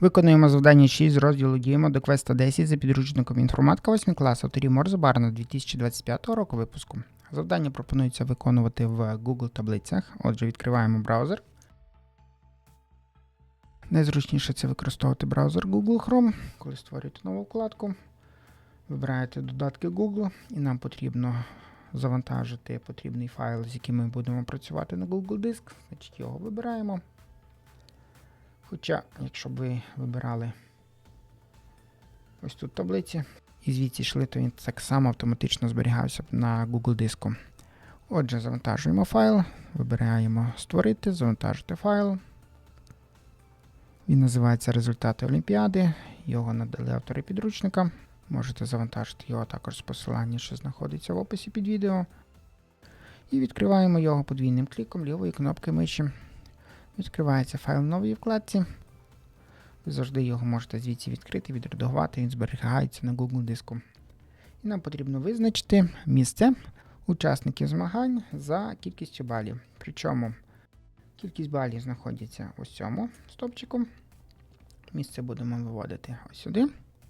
Виконуємо завдання 6 з розділу Діємо до квеста 10 за підручником інформатика 8 клас авторів Морзе Барна 2025 року випуску. Завдання пропонується виконувати в Google таблицях. Отже, відкриваємо браузер. Найзручніше це використовувати браузер Google Chrome, коли створюєте нову вкладку. Вибираєте додатки Google, і нам потрібно завантажити потрібний файл, з яким ми будемо працювати на Google Диск. Значить, його вибираємо. Хоча, якщо б ви вибирали ось тут таблиці, і звідси йшли, то він так само автоматично зберігався б на Google диску. Отже, завантажуємо файл, вибираємо Створити, завантажити файл. Він називається Результати Олімпіади. Його надали автори підручника. Можете завантажити його також з посилання, що знаходиться в описі під відео. І відкриваємо його подвійним кліком лівої кнопки миші. Відкривається файл в новій вкладці. Ви завжди його можете звідси відкрити, відредагувати, він зберігається на Google диску. І нам потрібно визначити місце учасників змагань за кількістю балів. Причому кількість балів знаходиться ось цьому стопчику. Місце будемо виводити ось сюди.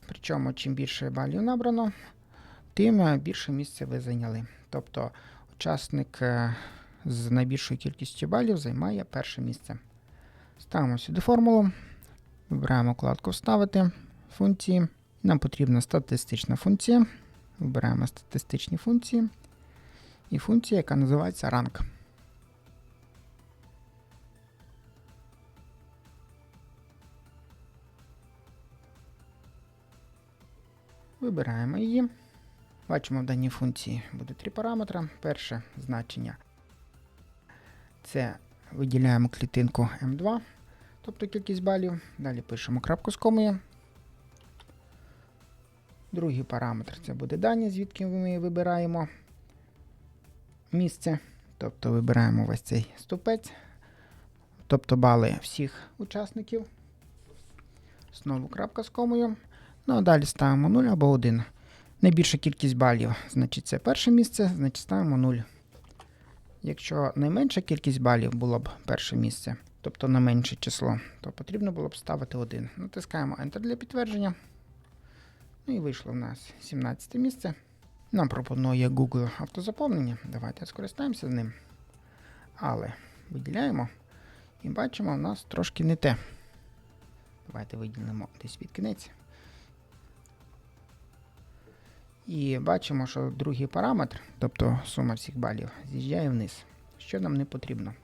Причому, чим більше балів набрано, тим більше місце ви зайняли. Тобто учасник е, з найбільшою кількістю балів займає перше місце. Ставимо сюди формулу, вибираємо вкладку Вставити функції. Нам потрібна статистична функція. Вибираємо статистичні функції. І функція, яка називається ранг. Вибираємо її. Бачимо, в даній функції буде три параметри. Перше значення це виділяємо клітинку М2, тобто кількість балів. Далі пишемо крапку з комою. Другий параметр це буде дані, звідки ми вибираємо місце. Тобто вибираємо ось цей ступець, тобто бали всіх учасників. Знову крапка з комою. Ну а далі ставимо 0 або 1. Найбільша кількість балів, значить це перше місце, значить ставимо 0. Якщо найменша кількість балів було б перше місце, тобто на менше число, то потрібно було б ставити 1. Натискаємо Enter для підтвердження. Ну і вийшло в нас 17 місце. Нам пропонує Google автозаповнення. Давайте скористаємося з ним. Але виділяємо і бачимо, у нас трошки не те. Давайте виділимо десь під кінець. І бачимо, що другий параметр, тобто сума всіх балів, з'їжджає вниз, що нам не потрібно.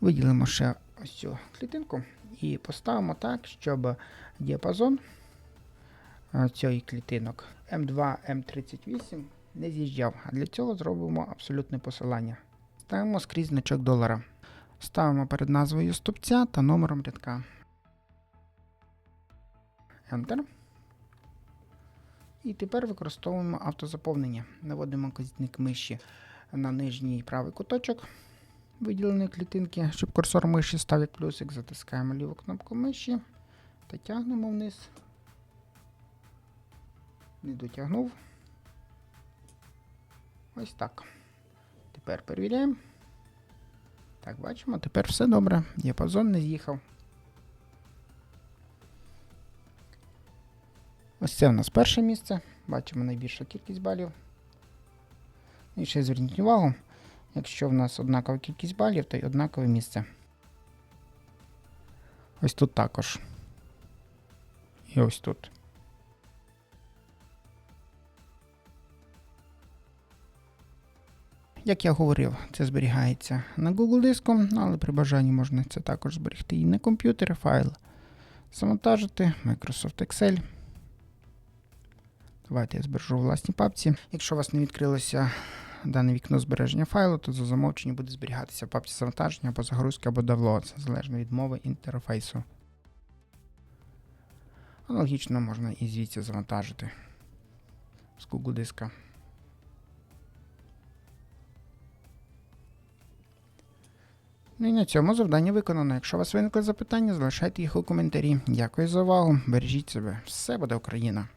Виділимо ще ось цю клітинку і поставимо так, щоб діапазон е, цієї клітинок M2, M38 не з'їжджав. А для цього зробимо абсолютне посилання. Ставимо скрізь значок долара. Ставимо перед назвою стопця та номером рядка. Enter. І тепер використовуємо автозаповнення. Наводимо казітник миші на нижній правий куточок виділеної клітинки, щоб курсор миші став як плюсик. Затискаємо ліву кнопку миші та тягнемо вниз. Не дотягнув. Ось так. Тепер перевіряємо. Так, бачимо, тепер все добре. Діапазон не з'їхав. Ось це у нас перше місце. Бачимо найбільшу кількість балів. І ще зверніть увагу, якщо в нас однакова кількість балів, то й однакове місце. Ось тут також. І ось тут. Як я говорив, це зберігається на Google диску, але при бажанні можна це також зберегти і на комп'ютері файл. Завантажити Microsoft Excel. Давайте я збережу в власній папці. Якщо у вас не відкрилося дане вікно збереження файлу, то за замовчення буде зберігатися папці завантаження або загрузки, або download, залежно від мови інтерфейсу. Аналогічно можна і звідси завантажити з Google диска. Ну і на цьому завдання виконано. Якщо у вас виникли запитання, залишайте їх у коментарі. Дякую за увагу. Бережіть себе. Все буде Україна!